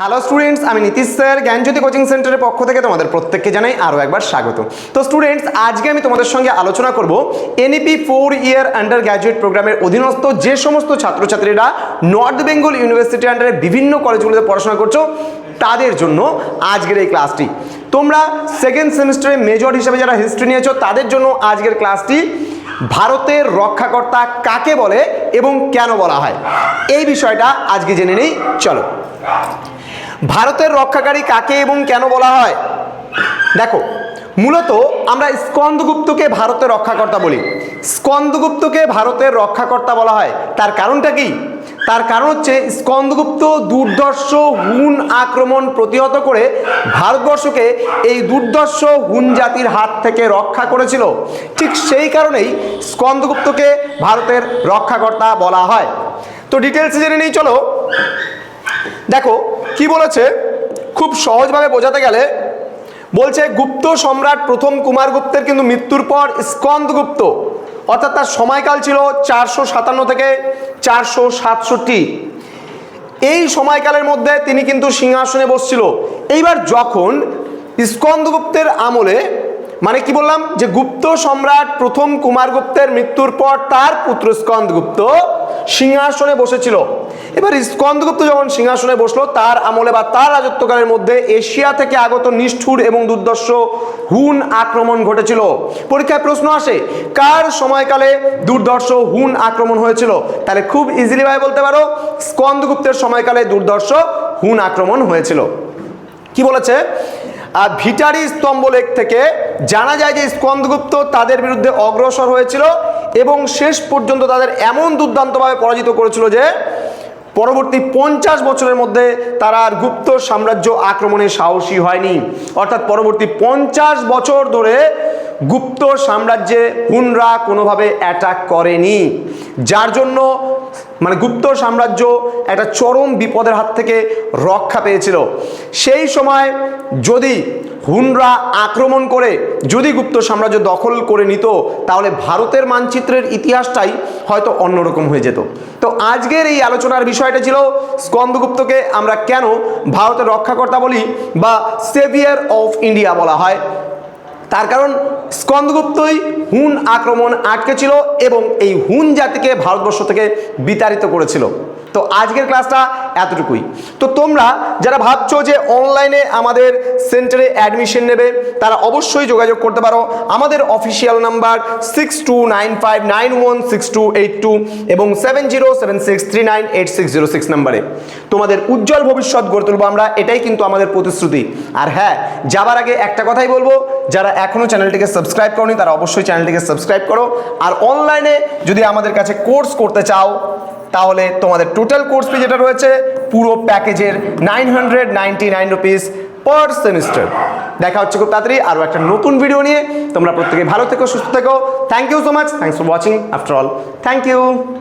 Hello students আমি Nitish sir, জ্ঞানজ্যোতি coaching সেন্টারের পক্ষ থেকে তোমাদের প্রত্যেককে জানাই আরও একবার স্বাগত। তো স্টুডেন্টস আজকে আমি তোমাদের সঙ্গে আলোচনা করব NEP four year undergraduate প্রোগ্রামের অধীনস্থ যে সমস্ত ছাত্রছাত্রীরা নর্থ বেঙ্গল ইউনিভার্সিটি আন্ডারে বিভিন্ন কলেজগুলোতে পড়াশোনা করছ, তাদের জন্য আজকের এই ক্লাসটি তোমরা সেকেন্ড সেমিস্টারে মেজর হিসেবে যারা হিস্ট্রি নিয়েছো, তাদের জন্য আজকের ক্লাসটি ভারতের রক্ষাকর্তা কাকে বলে এবং কেন বলা হয়? এই বিষয়টা আজকে জেনে নেই। চলো। ভারতের রক্ষাকারী কাকে এবং কেন বলা হয়? দেখো, মূলত আমরা স্কন্দগুপ্তকে ভারতের রক্ষাকর্তা বলি। স্কন্দগুপ্তকে ভারতের রক্ষাকর্তা বলা হয়। তার কারণটা কি? তার কারণ হচ্ছে স্কন্দগুপ্ত দুর্ধর্ষ হুন আক্রমণ প্রতিহত করে ভারতবর্ষকে এই দুর্ধর্ষ হুন জাতির হাত থেকে রক্ষা করেছিল। ঠিক সেই কারণেই স্কন্দগুপ্তকে ভারতের রক্ষাকর্তা বলা হয়। তো ডিটেলসে জেনে নেই, চলো। দেখো কি বলেছে? খুব সহজভাবে বোঝাতে গেলে বলছে, গুপ্ত সম্রাট প্রথম কুমারগুপ্তের কিন্তু মৃত্যুর পর স্কন্দগুপ্ত অর্থাৎ তার সময়কাল ছিল চারশো সাতান্ন থেকে চারশো সাতষট্টি। এই সময়কালের মধ্যে তিনি কিন্তু সিংহাসনে বসছিল। এইবার যখন স্কন্দগুপ্তের আমলে মানে কি বললাম? যে গুপ্ত সম্রাট প্রথম কুমারগুপ্তের মৃত্যুর পর তার পুত্র স্কন্দগুপ্ত সিংহাসনে বসেছিল। এবার স্কন্দগুপ্ত যখন সিংহাসনে বসল, তার আমলে বা তার রাজত্বকালের মধ্যে এশিয়া থেকে আগত নিষ্ঠুর এবং দুর্দর্শ হুন আক্রমণ ঘটেছিল। পরীক্ষায় প্রশ্ন আসে, কার সময়কালে দুর্দর্শ হুন আক্রমণ হয়েছিল? তাহলে খুব ইজিলি ভাবে বলতে পারো স্কন্দগুপ্তের সময়কালে দুর্দর্শ হুন আক্রমণ হয়েছিল। কি বলেছে? আর ভিটারি স্তম্ভলেখ থেকে জানা যায় যে স্কন্দগুপ্ত তাদের বিরুদ্ধে অগ্রসর হয়েছিল। এবং শেষ পর্যন্ত তাদের এমন দুর্দান্তভাবে পরাজিত করেছিল যে পরবর্তী পঞ্চাশ বছরের মধ্যে তারা আর গুপ্ত সাম্রাজ্য আক্রমণে সাহসী হয়নি। অর্থাৎ পরবর্তী পঞ্চাশ বছর ধরে গুপ্ত সাম্রাজ্যে হুনরা কোনোভাবে অ্যাটাক করেনি। যার জন্য মানে গুপ্ত সাম্রাজ্য একটা চরম বিপদের হাত থেকে রক্ষা পেয়েছিল। সেই সময় যদি হুনরা আক্রমণ করে, যদি গুপ্ত সাম্রাজ্য দখল করে নিত, তাহলে ভারতের মানচিত্রের ইতিহাসটাই হয়তো অন্যরকম হয়ে যেত। তো আজকের এই আলোচনার বিষয়টা ছিল স্কন্দগুপ্তকে আমরা কেন ভারতের রক্ষাকর্তা বলি বা সেভিয়ার অফ ইন্ডিয়া বলা হয়? তার কারণ স্কন্দগুপ্তই হুন আক্রমণ আটকেছিল এবং এই হুন জাতিকে ভারতবর্ষ থেকে বিতাড়িত করেছিল। তো আজকের ক্লাসটা এতটুকুই। তো তোমরা যারা ভাবছ যে অনলাইনে আমাদের সেন্টারে অ্যাডমিশন নেবে, তারা অবশ্যই যোগাযোগ করতে পারো। আমাদের official number six two nine five nine one six two eight two এবং seven zero seven six three nine eight six zero six নাম্বারে। তোমাদের উজ্জ্বল ভবিষ্যৎ গড়ে তুলবো আমরা, এটাই কিন্তু আমাদের প্রতিশ্রুতি। আর হ্যাঁ যাবার আগে একটা কথাই বলব, যারা এখনও চ্যানেলটিকে সাবস্ক্রাইব করনি, তারা অবশ্যই চ্যানেলটিকে সাবস্ক্রাইব করো। আর অনলাইনে যদি আমাদের কাছে কোর্স করতে চাও তাহলে তোমাদের টোটাল কোর্স ফি যেটা রয়েছে, পুরো প্যাকেজের nine hundred ninety nine rupees per semester দেখা হচ্ছে খুব তাড়াতাড়ি আরও একটা নতুন ভিডিও নিয়ে। তোমরা প্রত্যেকে ভালো থেকো, সুস্থ থেকো। Thank you so much thanks for watching after all thank you